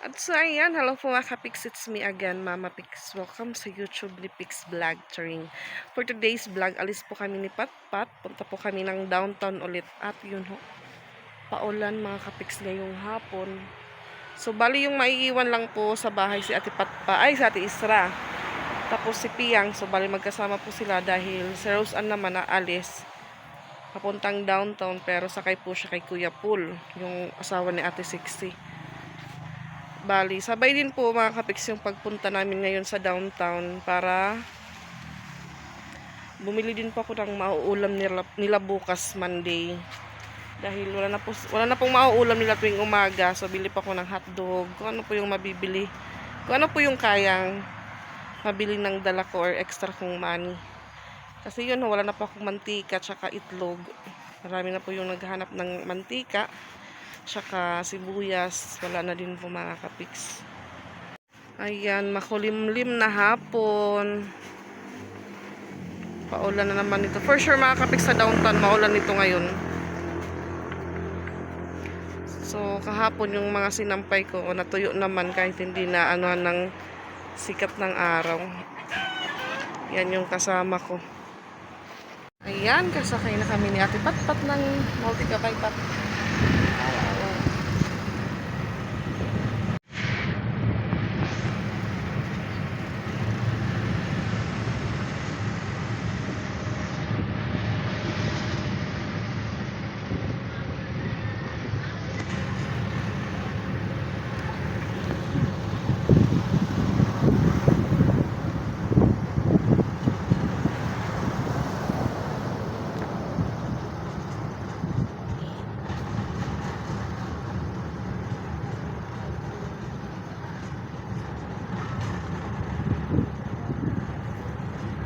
At so ayan, hello po mga kapix, it's me again, Mama Pix. Welcome sa YouTube ni Pix Vlog Turing. For today's vlog, alis po kami ni Patpat. Punta po kami ng downtown ulit. At yun ho, paulan mga kapix ngayong hapon. So bali yung maiiwan lang po sa bahay si Ate Patpa, ay si Ate Isra. Tapos si Piyang, so bali magkasama po sila dahil si Rose Ann naman na alis. Papuntang downtown pero sakay po siya kay Kuya Pool, yung asawa ni Ate Sixty. Bali, sabay din po mga kapiks yung pagpunta namin ngayon sa downtown para bumili din po ako ng mauulam nila, nila bukas Monday. Dahil wala na, po, wala na pong mauulam nila tuwing umaga. So, bili pa ako ng hotdog. Kung ano po yung mabibili. Kung ano po yung kayang mabili ng dala ko or extra kong money. Kasi yun, wala na po akong mantika tsaka itlog. Marami na po yung naghahanap ng mantika tsaka sibuyas. Wala na din po mga kapiks. Ayan, makulimlim na hapon. Paulan na naman ito. For sure mga kapiks sa downtown, maulan ito ngayon. So, kahapon yung mga sinampay ko, natuyo naman kahit hindi na ano ng sikat ng araw. Yan yung kasama ko. Ayan, kasakay na kami ni Ate Patpat ng multi-kabay pat.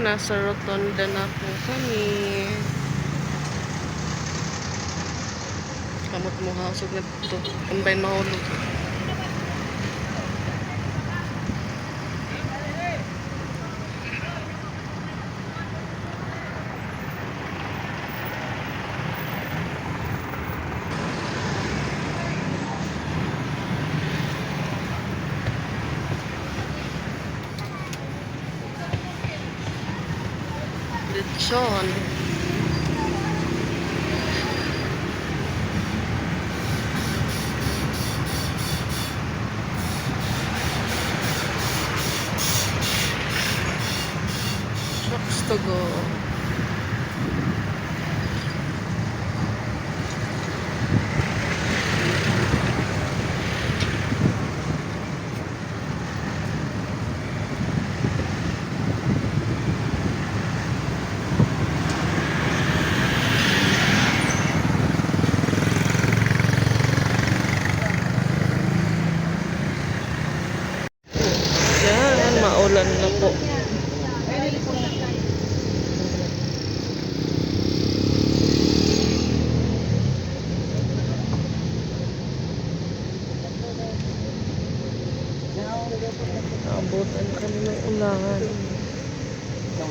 nasa rotonda na po kami. Kamot mo hausog na ito. Combine mahulog. Patrz go. Abutan kami ng ulan. Dito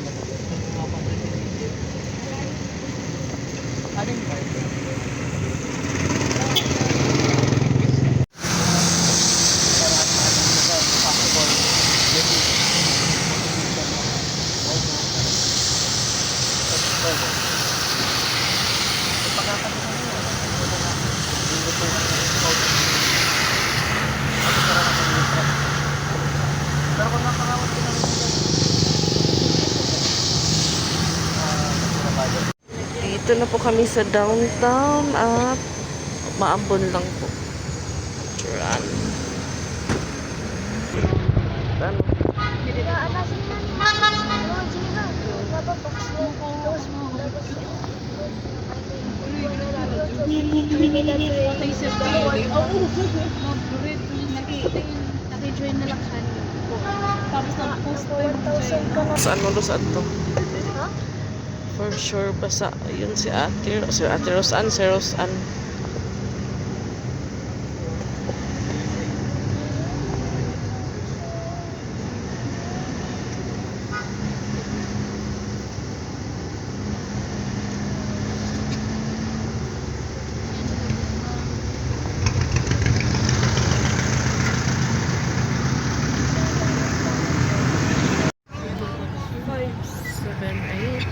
po kami sa downtown at maambon lang po. Run. Ano? Nag-join na lang siya. Tapos nag-post pa yung join. Saan mo doon saan to? Ha? For sure, basa. Yun si Ate, si Ate Rosan, si Rosan. Five, seven, eight.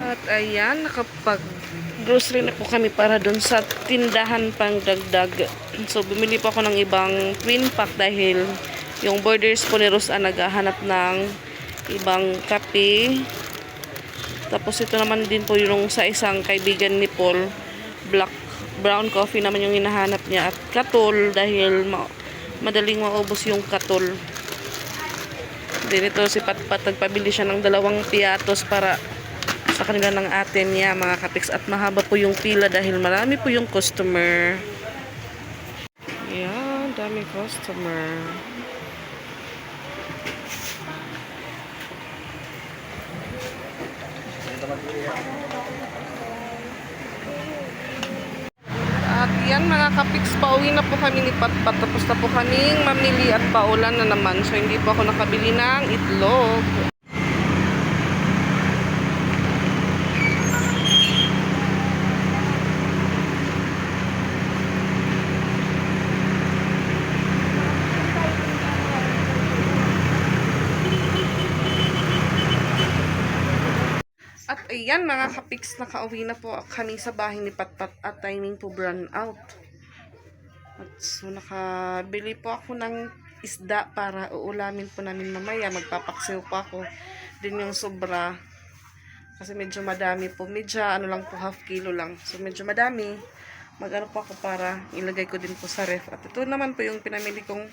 At ayan, nakapag grocery na po kami para dun sa tindahan pang dagdag. So, bumili po ako ng ibang twin pack dahil yung borders po ni Rosa naghahanap ng ibang kape. Tapos ito naman din po yung sa isang kaibigan ni Paul, black brown coffee naman yung hinahanap niya at katol dahil ma- madaling maubos yung katol. Din ito si Patpat nagpabili siya ng dalawang piatos para sa kanila ng ate niya mga katiks at mahaba po yung pila dahil marami po yung customer. Yan, dami customer. At yan mga kapiks, pauwi na po kami ni Patpat. Tapos na po kaming mamili at paulan na naman. So hindi po ako nakabili ng itlog. At ayan mga kapiks, nakauwi na po kami sa bahay ni Patpat at timing po brown out. At so nakabili po ako ng isda para uulamin po namin mamaya. Magpapaksiw po ako. Din yung sobra. Kasi medyo madami po. Medyo ano lang po, half kilo lang. So medyo madami. Magano po ako para ilagay ko din po sa ref. At ito naman po yung pinamili kong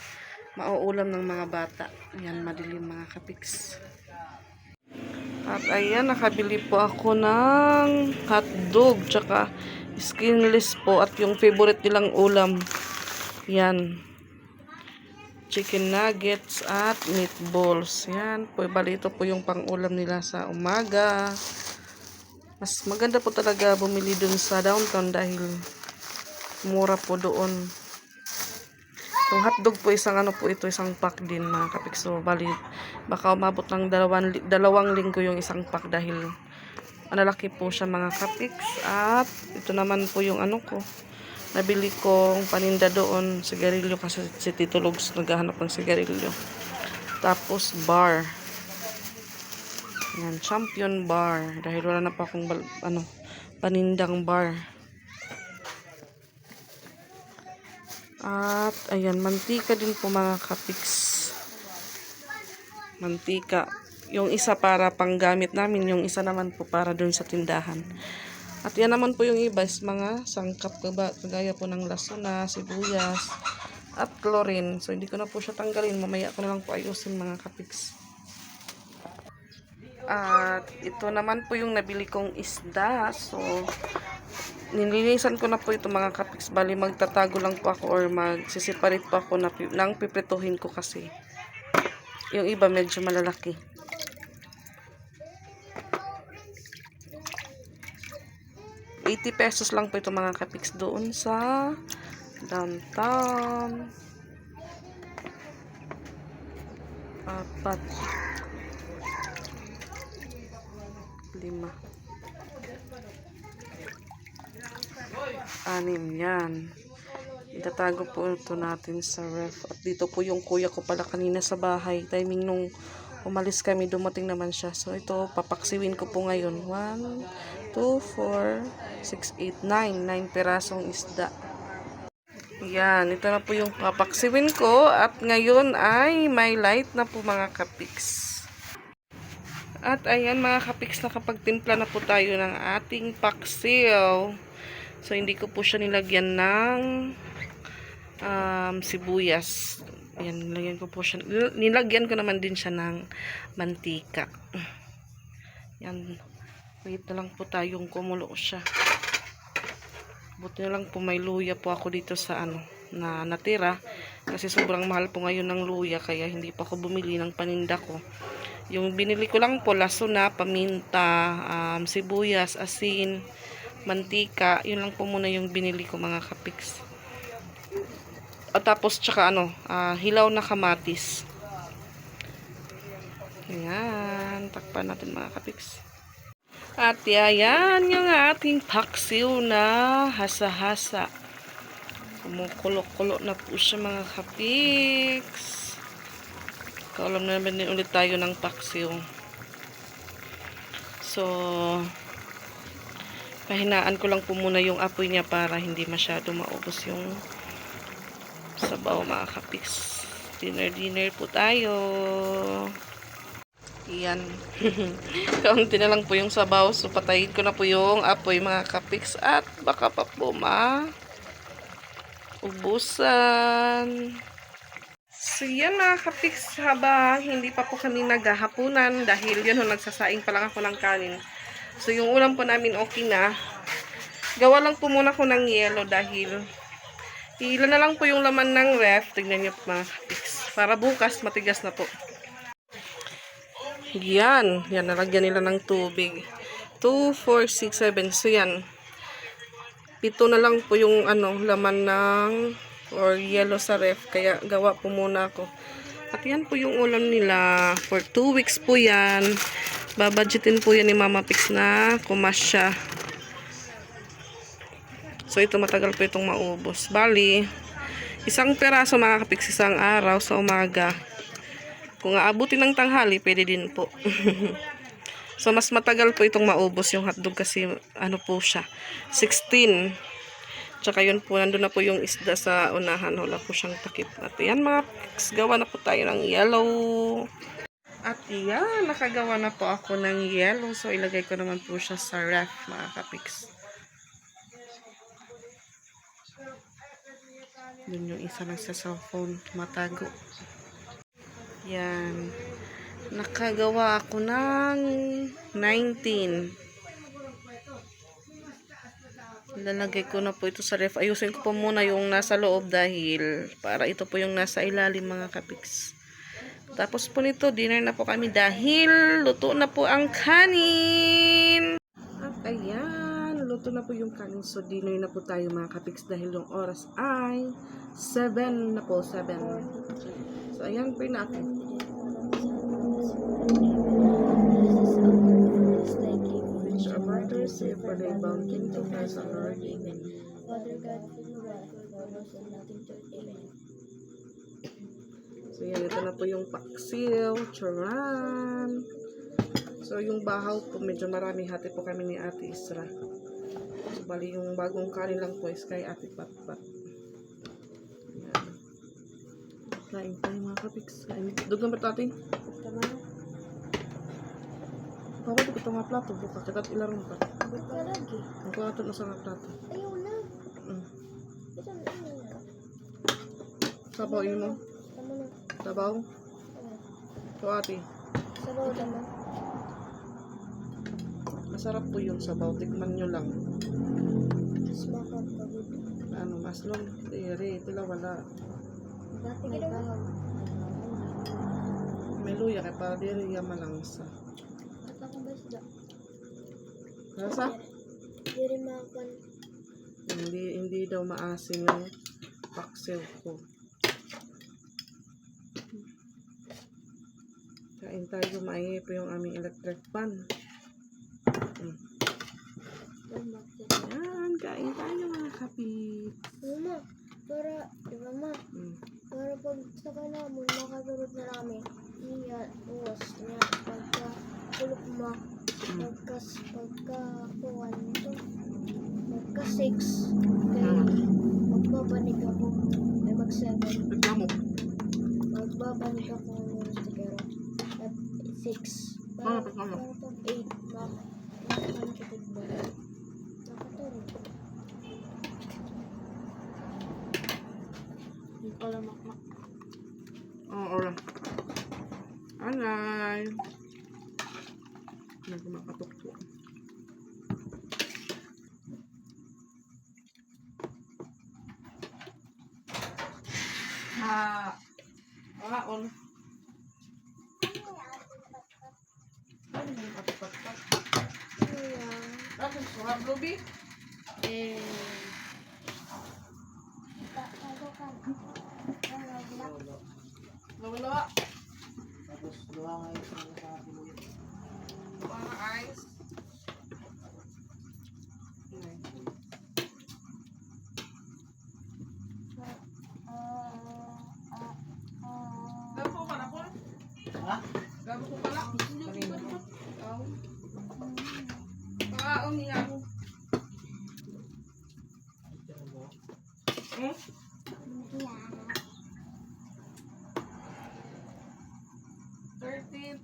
mauulam ng mga bata. Ayan, madilim mga kapiks. At ayan, nakabili po ako ng hotdog, tsaka skinless po, at yung favorite nilang ulam. Yan. Chicken nuggets at meatballs. Yan po, bali ito po yung pang-ulam nila sa umaga. Mas maganda po talaga bumili dun sa downtown dahil mura po doon. Yung hotdog po, isang ano po ito, isang pack din mga kapik. So, bali, baka umabot ng dalawang, dalawang linggo yung isang pack dahil malalaki po siya mga kapiks. At ito naman po yung ano ko. Nabili kong paninda doon, sigarilyo kasi si Tito Lugs naghahanap ng sigarilyo. Tapos bar. Yan, champion bar. Dahil wala na pa akong ano, panindang bar. At, ayan, mantika din po mga kapiks. Mantika. Yung isa para panggamit namin, yung isa naman po para dun sa tindahan. At yan naman po yung iba is mga sangkap kaba- kagaya po ng lasuna, sibuyas, at chlorine. So, hindi ko na po siya tanggalin. Mamaya ko na lang po ayusin mga kapiks. At ito naman po yung nabili kong isda. So, nilinisan ko na po ito mga kapiks. Bali, magtatago lang po ako or magsisiparate po ako nang piprituhin ko kasi. Yung iba medyo malalaki. $80 pesos lang po ito mga kapiks doon sa downtown. Apat. Lima. Anim yan. Itatago po ito natin sa ref. At dito po yung kuya ko pala kanina sa bahay. Timing nung umalis kami, dumating naman siya. So ito, papaksiwin ko po ngayon. 1, 2, 4, 6, 8, 9. 9 perasong isda. Yan, ito na po yung papaksiwin ko. At ngayon ay may light na po mga kapiks. At ayan mga kapiks, nakapagtimpla na po tayo ng ating paksiw. So, hindi ko po siya nilagyan ng um, sibuyas. Ayan, nilagyan ko po siya. Nilagyan ko naman din siya ng mantika. Yan. Wait na lang po tayong kumulo siya. Buti na lang po may luya po ako dito sa ano na natira. Kasi sobrang mahal po ngayon ng luya kaya hindi pa ako bumili ng paninda ko. Yung binili ko lang po laso na, paminta, um, sibuyas, asin, mantika. Yun lang po muna yung binili ko mga kapiks. At tapos tsaka ano, ah, hilaw na kamatis. Ayan, takpan natin mga kapiks. At yan yung ating paksiw na hasa-hasa. Kumukulo-kulo na po siya mga kapiks. Kaulam na naman ulit tayo ng paksiw. So, pahinaan ko lang po muna yung apoy niya para hindi masyado maubos yung sabaw mga kapiks. Dinner-dinner po tayo. Yan. Kaunti na lang po yung sabaw. So, patayin ko na po yung apoy mga kapiks. At baka pa po ma ubusan. So, yan mga kapiks. Habang hindi pa po kami naghahapunan dahil yun, nagsasaing pa lang ako ng kanin. So, yung ulam po namin okay na. Gawa lang po muna ko ng yelo dahil ilan na lang po yung laman ng ref. Tignan niyo po mga kapiks. Para bukas, matigas na po. Yan. Yan, nalagyan nila ng tubig. 2, 4, 6, 7. So, yan. Pito na lang po yung ano, laman ng or yellow sa ref. Kaya gawa po muna ako. At yan po yung ulam nila. For 2 weeks po yan. Babadgetin po yan ni Mama Pix na kumasya. So, ito matagal po itong maubos. Bali, isang peraso mga kapiks isang araw sa umaga. Kung aabutin ng tanghali, pwede din po. so, mas matagal po itong maubos yung hotdog kasi ano po siya, 16. Tsaka yun po, nandun na po yung isda sa unahan. Wala po siyang takip. At yan mga pics, gawa na po tayo ng yellow. At yan, nakagawa na po ako ng yellow. So, ilagay ko naman po siya sa ref, mga kapiks. Yun yung isa lang sa cellphone, matago. Yan. Nakagawa ako ng 19. Lalagay ko na po ito sa ref. Ayusin ko po muna yung nasa loob dahil para ito po yung nasa ilalim mga kapiks. Tapos po nito, dinner na po kami dahil luto na po ang kanin. At ayan, luto na po yung kanin. So, dinner na po tayo mga kapiks dahil yung oras ay 7 na po, 7. So, ayan po yung natin. Which marked to receive for the bounty to Christ our Lord. Amen. Father God, fill the and nothing to Amen. So, yan. Ito na po yung paksiw. Charan. So, yung bahaw po, medyo marami hati po kami ni Ate Isra. So, bali yung bagong kanin lang po is kay Ate Patpat. Yan. Kain tayo mga kapiks. Kain. Ba ito ate? Tama na. Pawad ko ito nga plato. Buka kita at ilarong pa. Ba't ka lagi? Ang plato na sa nga plato. Ayaw na. Mm. Ito na. Sabaw yun mo. Na. Sabaw. Ate. Sabaw tama. Masarap po yung sabaw. Tikman nyo lang. Mas makapagod. Ano, maslong, diri, tila wala. Dati ka naman. May luya kay para diri ya malangsa. At ako ba sila? Nasa? Diri makan. Hindi, hindi daw maasim yung paksiw ko. Kain tayo, maingay po yung aming electric fan. Mm. Yan, kain tayo mga kapit. Mama, para, di ba ma, Mm. para pag sa kanamon, makasurod na namin. Iya, uwas niya. Pagka kulok mo, Mm. pagkas, pagka kuwan to. Pagka six, kaya Mm. magbabanig ako. Ay mag seven. Tignan mo. Magbabanig ako six. Tama. para pag eight, mak, makakan kita ba? Nakatulog. Hindi pala makmak. Oo, ora. Alay. Nagmakatok po.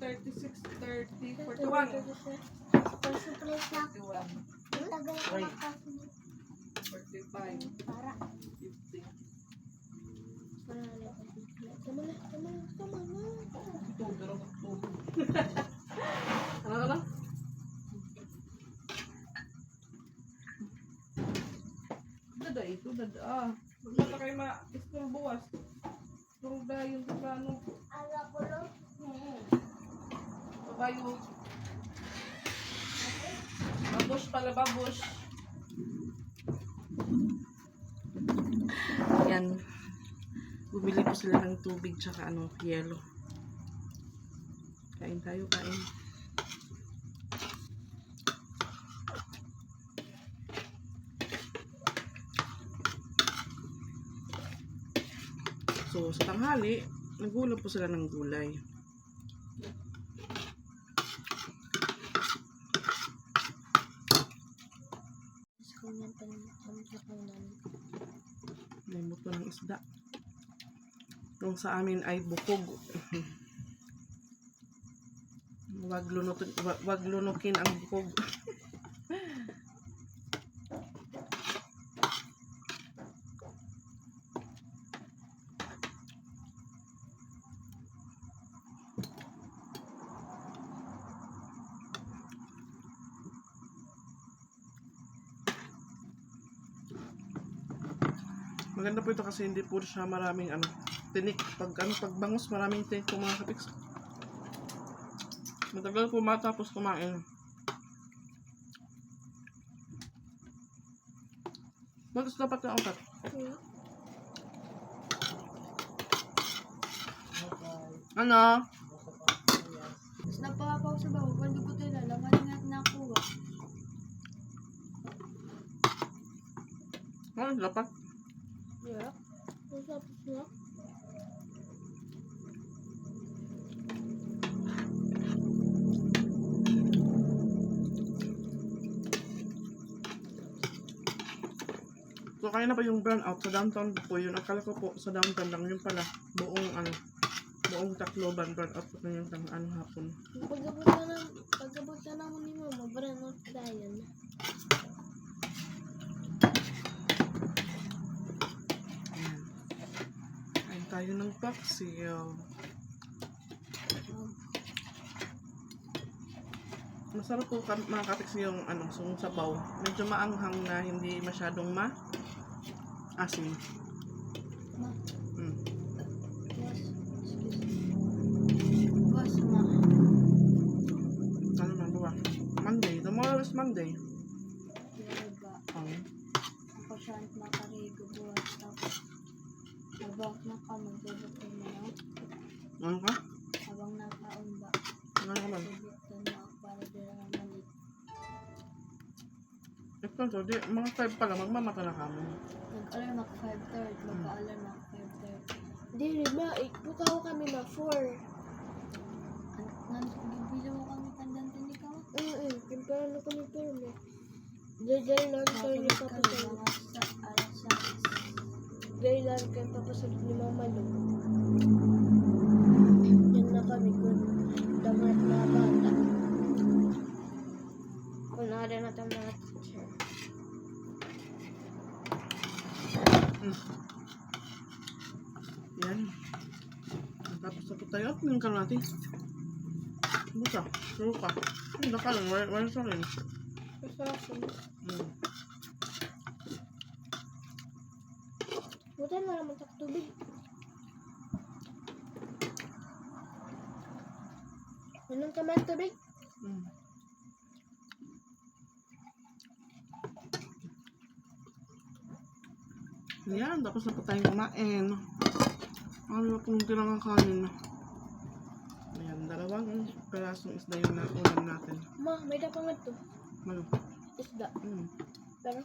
36, 30, 41. 41. Ano, ano? Dada ito, dada. Ah, magmata kayo ma-school buwas. School da yung ano. Babayo. Babush pala, babush. Yan. Bumili po sila ng tubig tsaka ano, yelo. Kain tayo, kain. So, sa tanghali, nagulap po sila ng gulay. Gusto ko ng isda. Yung sa amin ay bukog. wag lunukin, wag, wag lunukin ang bukog. Maganda po ito kasi hindi po siya maraming ano, tinik. Pag ano, pag bangus, maraming tinik po mga kapiks. Matagal po matapos kumain. Bagus dapat na upat. Hmm. Ano? Tapos napapaw sa bago, kung ko tayo lalaman nga nakuha. Ano dapat? Yeah. Masarap na. So kaya na ba yung burnout sa downtown po yun? Akala ko po sa downtown lang yun pala. Buong ano, buong Tacloban burnout po na yung tang ano hapon. Pagkabot ka na, pagkabot ka na mo ni mama, brand dayan. Ayan. Kain tayo ng paksiw. Masarap po mga kapiks yung ano, sung sabaw. Medyo maanghang na hindi masyadong ma asim. Ma. Mm. Ano man ba? Monday. Tomorrow is Monday. Diba, Um, ako siya at makarigo buhat. Tapos, habang naka magbubukay na lang. ano ka? Habang nakaon ba, Ano ka man? bubukay na ako para dila na malit. Ito, so, di, mga 5 pa lang, magmamata na kami. Nag-alarm ako 5.30, magpa-alarm ako 5.30. Hindi rin ma, ikaw kami na 4. Nagbibilaw kami tandang tindi ka? Oo, eh, pimpara na kami pero mo. Dahil lang ni sa alas sa Dahil lang kayo papasalit ni Mama Lo. Natin. Busa. Suro ka. Hindi ka lang. Wala, wala sa rin. Masarap Mm. Buta na naman sa tubig. Anong kaman tubig? Mm. Yan, tapos na po tayong kumain. Ano na pong tirang kanin. Ayan, dalawang perasong isda yung nakunan natin. Ma, may dapangan to. Ano? Isda. Mm. Pero,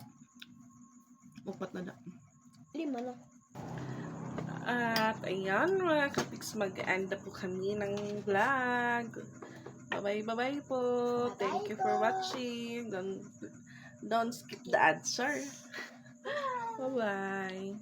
Upat na da. lima na. At ayan mga kapiks, mag-end na po kami ng vlog. Bye-bye, bye-bye po. Thank you for watching. Don't, don't skip the ads, sir. Bye-bye.